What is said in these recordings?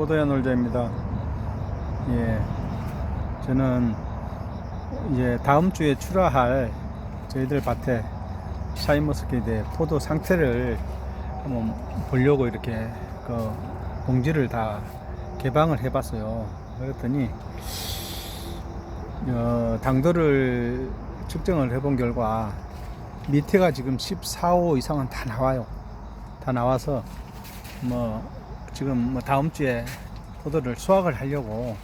포도야 놀자입니다. 예, 저는 이제 다음 주에 출하할 저희들 밭에 샤인머스켓의 포도 상태를 한번 보려고 이렇게 그 봉지를 다 개방을 해봤어요. 그랬더니 어, 당도를 측정을 해본 결과 밑에가 지금 14호 이상은 다 나와요. 다 나와서 뭐 지금 뭐 다음 주에 포도를 수확을 하려고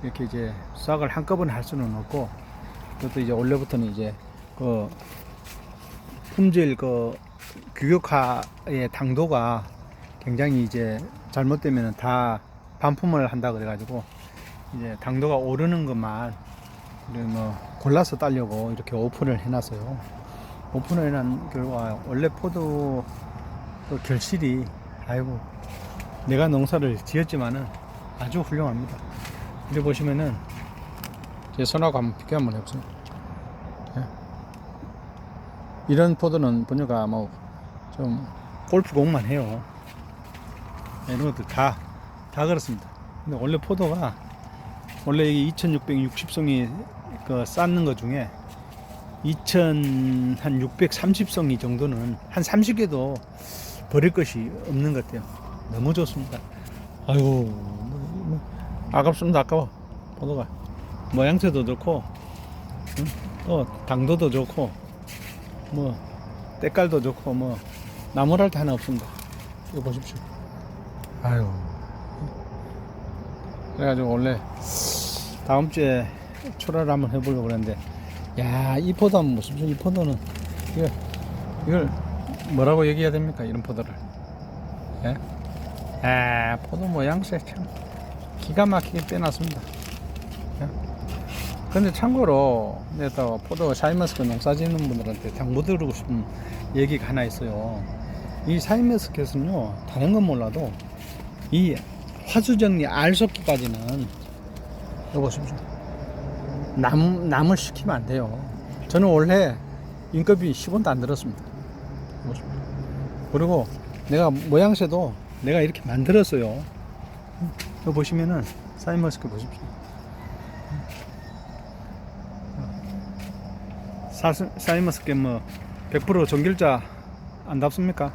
이렇게 이제 수확을 한꺼번에 할 수는 없고 그것도 이제 원래부터는 이제 그 품질 그 규격화의 당도가 굉장히 이제 잘못되면 다 반품을 한다 그래가지고 이제 당도가 오르는 것만 뭐 골라서 따려고 이렇게 오픈을 해놨어요. 오픈을 해놓은 결과 원래 포도 그 결실이 아이고 내가 농사를 지었지만은 아주 훌륭합니다. 이리 보시면은 제 손하고 한번 비교 한번 해보세요. 예. 이런 포도는 보니까 뭐좀 골프공만 해요. 예, 이런 것들 다, 다 그렇습니다. 근데 원래 포도가 원래 이게 2660성이 그 쌓는 것 중에 2630성이 정도는 한 30개도 버릴 것이 없는 것 같아요. 너무 좋습니다. 아이고, 뭐, 뭐, 아깝습니다. 아까워. 포도가. 모양새도 좋고, 응? 또 당도도 좋고, 뭐, 때깔도 좋고, 뭐, 나무랄 데 하나 없습니다. 이거 보십시오. 아유. 그래가지고 원래 다음 주에 출하를 한번 해보려고 그랬는데, 야, 이 포도 한번 보십시오. 이 포도는, 이걸, 이걸 뭐라고 얘기해야 됩니까? 이런 포도를. 예? 아, 포도 모양새 참 기가 막히게 빼놨습니다. 예? 근데 참고로 내가 또 포도 샤인머스켓 농사 짓는 분들한테 당부 드리고 싶은 얘기가 하나 있어요. 이 샤인머스켓은요, 다른 건 몰라도 이 화수정리 알속기까지는 이거 보십시오. 남, 남을 시키면 안 돼요. 저는 원래 인건비 10원도 안 들었습니다. 그리고 내가 모양새도 내가 이렇게 만들었어요. 이거 보시면은 사이머스크 보십시오. 사이머스크 뭐100% 정결자 안답습니까?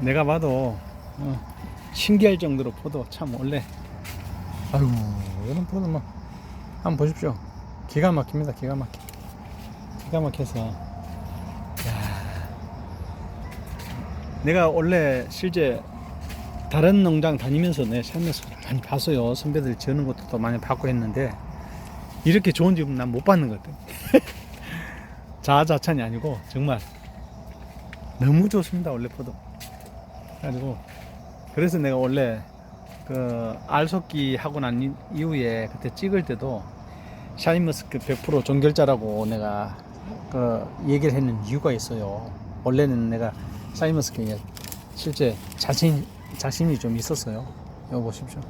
내가 봐도 어, 신기할 정도로 포도 참 원래 아유 이런 포도 뭐 한번 보십시오. 기가 막힙니다. 기가 막혀. 기가 막혀서 내가 원래 실제 다른 농장 다니면서 내 살면서 많이 봤어요. 선배들 지어는 것도 또 많이 봤고 했는데 이렇게 좋은 집은 난못 받는 것 같아. 자아자찬이 아니고 정말 너무 좋습니다. 원래 포도. 그래가지고 그래서 내가 원래 그 알속기 하고 난 이- 이후에 그때 찍을 때도 샤인머스크 100% 종결자라고 내가 그 얘기를 했는 이유가 있어요. 원래는 내가 샤인머스켓에 실제 자신 자신이 좀 있었어요. 이거 보십시오.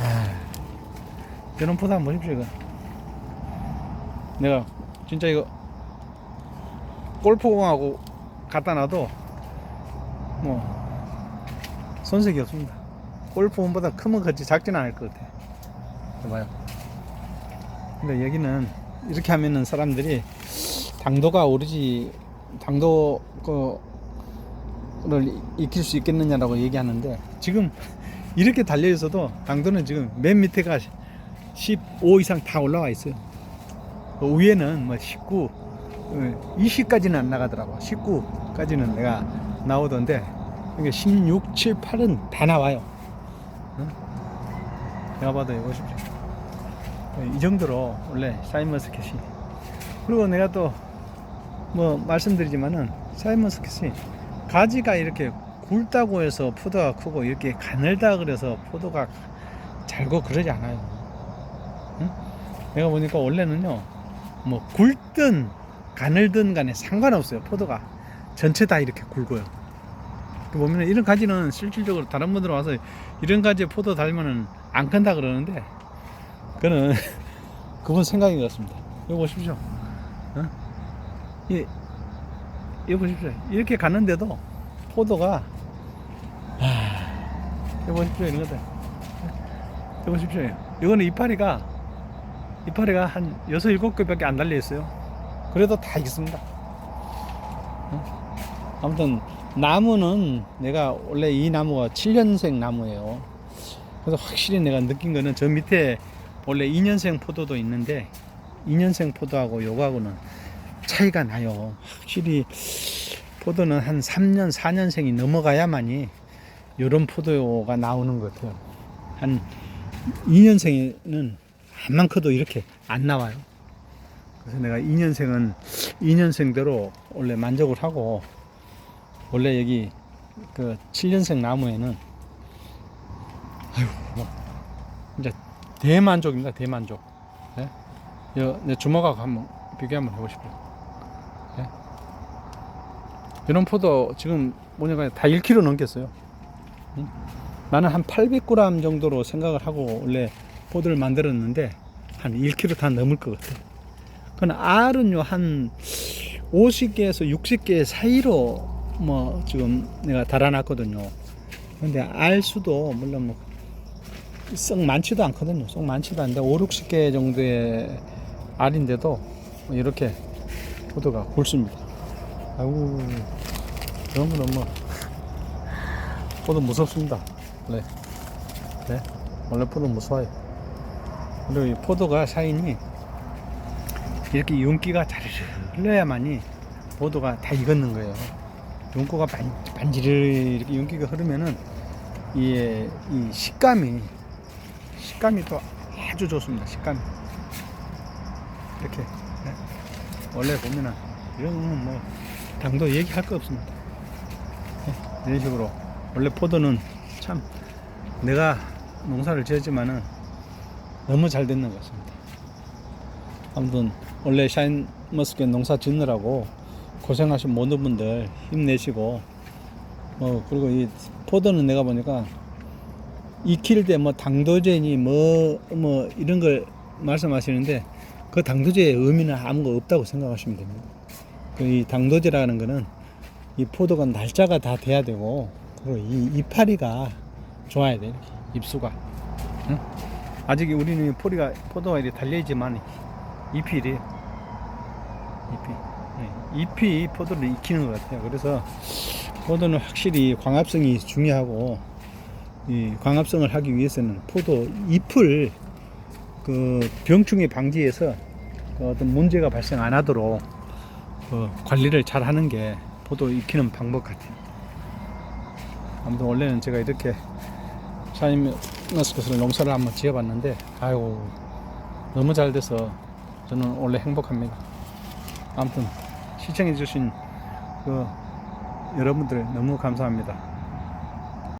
아, 이런 포도 한번 보십시오. 이거. 내가 진짜 이거 골프공하고 갖다 놔도 뭐 손색이 없습니다. 골프공보다 크면 그렇지 작지는 않을 것 같아. 봐요. 근데 여기는 이렇게 하면은 사람들이 당도가 오르지 당도 그 를 익힐 수 있겠느냐라고 얘기하는데 지금 이렇게 달려 있어도 당도는 지금 맨 밑에가 15 이상 다 올라와 있어요. 그 위에는 뭐 19, 20까지는 안 나가더라고. 19까지는 내가 나오던데 이게 16, 7, 8은 다 나와요. 응? 내가 봐도 이거 보십시오. 이 정도로 원래 샤인머스켓이 그리고 내가 또 뭐 말씀드리지만은 샤인머스켓이 가지가 이렇게 굵다고 해서 포도가 크고 이렇게 가늘다 그래서 포도가 잘고 그러지 않아요. 응? 내가 보니까 원래는요 뭐 굵든 가늘든 간에 상관없어요 포도가 전체 다 이렇게 굵어요. 그 보면 이런 가지는 실질적으로 다른 분들 와서 이런 가지에 포도 달면은 안 큰다 그러는데 그는 그분 생각인 것 같습니다. 이거 보십시오. 어? 이, 이거 보십시오. 이렇게 갔는데도 포도가 아, 이거 보십시오 이런 것들 이거 보십시오 이거는 이파리가 이파리가 한 여섯 일곱 개밖에 안 달려 있어요 그래도 다 있습니다 어? 아무튼 나무는 내가 원래 이 나무가 7년생 나무예요 그래서 확실히 내가 느낀 거는 저 밑에 원래 2년생 포도도 있는데 2년생 포도하고 요거하고는 차이가 나요 확실히 포도는 한 3년 4년생이 넘어가야만이 이런 포도가 나오는 것 같아요 한 2년생에는 한만 커도 이렇게 안 나와요 그래서 내가 2년생은 2년생대로 원래 만족을 하고 원래 여기 그 7년생 나무에는 아유 뭐 이제 대만족입니다 대만족 예? 여, 내 주먹하고 한번 비교 한번 해보십시오 예? 이런 포도 지금 뭐냐가 다 1kg 넘겠어요. 응? 나는 한 800g 정도로 생각을 하고 원래 포도를 만들었는데 한 1kg 다 넘을 것 같아. 그건 알은요 한 50개에서 60개 사이로 뭐 지금 내가 달아놨거든요. 근데 알 수도 물론 뭐 썩 많지도 않거든요. 썩 많지도 않은데 5, 60개 정도의 알인데도 뭐 이렇게 포도가 굵습니다 아이고 그런 거는 뭐 포도 무섭습니다. 원래 네. 원래 포도 무서워요. 그리고 이 포도가 샤인이 이렇게 윤기가 잘 흘러야만이 포도가 다 익었는 거예요. 윤기가 반, 반지르 이렇게 윤기가 흐르면은 이, 이 식감이 식감이 또 아주 좋습니다 식감이 이렇게 네. 원래 보면은 이런 거는 뭐 당도 얘기할 거 없습니다 네. 이런 식으로 원래 포도는 참 내가 농사를 지었지만은 너무 잘 됐는 것 같습니다 아무튼 원래 샤인 머스켓 농사 짓느라고 고생하신 모든 분들 힘내시고 어 그리고 이 포도는 내가 보니까 익힐 때 뭐 당도제니 뭐뭐 이런 걸 말씀하시는데 그 당도제의 의미는 아무 거 없다고 생각하시면 됩니다. 그이 당도제라는 거는 이 포도가 날짜가 다 돼야 되고 그리고 이 이파리가 좋아야 돼 이렇게 입수가 응? 아직 우리는 이 포리가 포도가 이렇게 달려 있지만 잎이 이래 잎이 네, 잎이 포도를 익히는 것 같아요. 그래서 포도는 확실히 광합성이 중요하고 이 광합성을 하기 위해서는 포도 잎을 그 병충해 방지해서 그 어떤 문제가 발생 안 하도록 그 관리를 잘 하는 게 포도 익히는 방법 같아요. 아무튼 원래는 제가 이렇게 샤인 머스켓을 농사를 한번 지어봤는데 아이고 너무 잘 돼서 저는 원래 행복합니다. 아무튼 시청해주신 그 여러분들 너무 감사합니다.